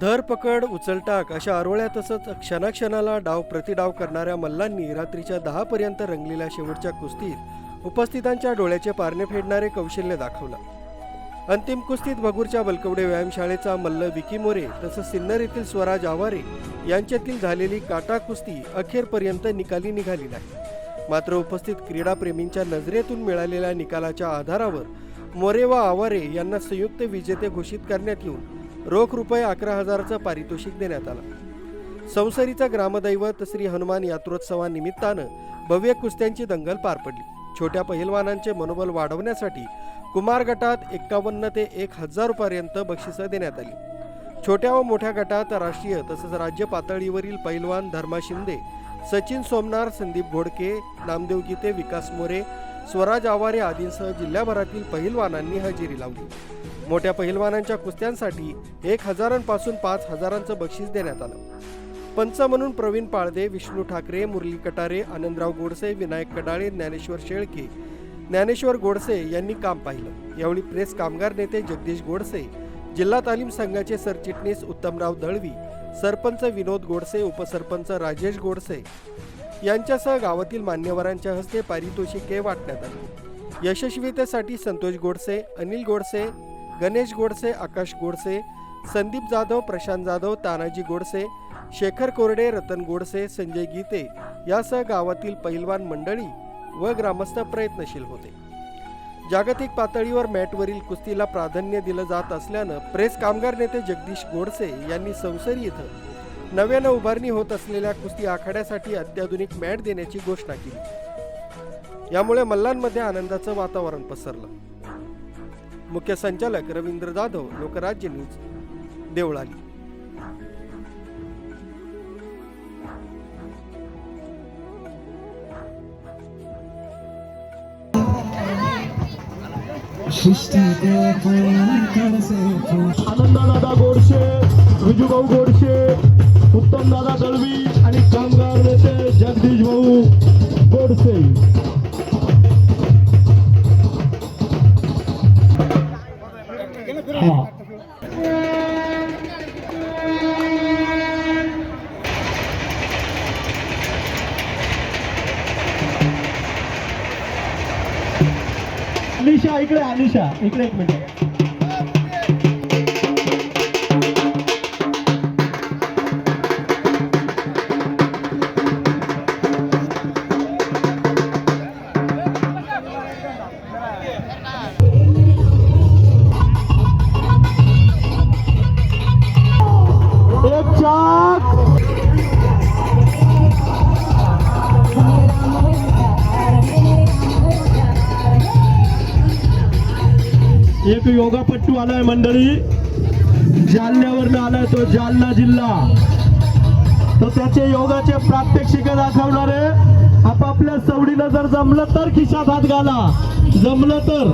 धरपकड उचलटाक अशा आरोळ्या तसंच क्षणाक्षणाला डाव प्रतिडाव करणाऱ्या मल्लांनी रात्रीच्या दहा पर्यंत रंगलेल्या शेवटच्या कुस्तीत उपस्थितांच्या डोळ्याचे पारणे फेडणारे कौशल्य दाखवलं. अंतिम कुस्तीत भगूरच्या बलकवडे व्यायामशाळेचा मल्ल विकी मोरे तसंच सिन्नर येथील स्वराज आवारे यांच्यातील झालेली काटा कुस्ती अखेरपर्यंत निकाली निघाली नाही. मात्र उपस्थित क्रीडाप्रेमींच्या नजरेतून मिळालेल्या निकालाच्या आधारावर मोरे व आवारे यांना संयुक्त विजेते घोषित करण्यात येऊन रोख रुपये अकरा हजाराचं पारितोषिक देण्यात आला. संसारीचा ग्रामदैवत श्री हनुमान यात्रोत्सवानिमित्तानं भव्य कुस्त्यांची दंगल पार पडली. छोट्या पहिलवानांचे मनोबल वाढवण्यासाठी कुमार गटात एक्कावन्न ते एक हजार पर्यंत बक्षिसं देण्यात आली. छोट्या व मोठ्या गटात राष्ट्रीय तसंच राज्य पातळीवरील पैलवान धर्मा शिंदे सचिन सोमनार संदीप घोडके नामदेव गीते विकास मोरे स्वराज आवारे आदींसह जिल्ह्याभरातील पहिलवानांनी हजेरी लावली. मोठ्या पहिलवानांच्या कुस्त्यांसाठी एक हजारांपासून पाच हजारांचं बक्षीस देण्यात आलं. पंच म्हणून प्रवीण पाळदे विष्णू ठाकरे मुरली कटारे आनंदराव गोडसे विनायक कडाळे ज्ञानेश्वर शेळके ज्ञानेश्वर गोडसे यांनी काम पाहिलं. यावेळी प्रेस कामगार नेते जगदीश गोडसे जिल्हा तालीम संघाचे सरचिटणीस उत्तमराव दळवी सरपंच विनोद गोडसे उपसरपंच राजेश गोडसे यांच्यासह गावातील मान्यवरांच्या हस्ते पारितोषिके वाटण्यात आली. यशस्वीतेसाठी संतोष गोडसे अनिल गोडसे गणेश गोडसे आकाश गोडसे संदीप जाधव प्रशांत जाधव तानाजी गोडसे शेखर कोरडे रतन गोडसे संजय गीते यासह गावातील पैलवान मंडळी व ग्रामस्थ प्रयत्नशील होते. जागतिक पातळीवर मॅटवरील कुस्तीला प्राधान्य दिलं जात असल्यानं प्रेस कामगार नेते जगदीश गोडसे यांनी संसरी इथं नव्यानं उभारणी होत असलेल्या कुस्ती आखाड्यासाठी अत्याधुनिक मॅट देण्याची घोषणा केली. यामुळे मल्लांमध्ये आनंदाचं वातावरण पसरलं. मुख्य संचालक रवींद्र जाधव लोकराज्य न्यूज देवळाली. সৃষ্টিতে আনন্দ দাদা করছে। अनिशा इकडे अनिशा इकडे एक मिनिट. एक योगापट्टू आलाय मंडळी. जालन्यावरनं आलाय तो जालना जिल्हा. तर त्याचे योगाचे प्रात्यक्षिक दाखवणारे आपापल्या सवडीनं जर जमलं तर खिशात हात घाला. जमलं तर.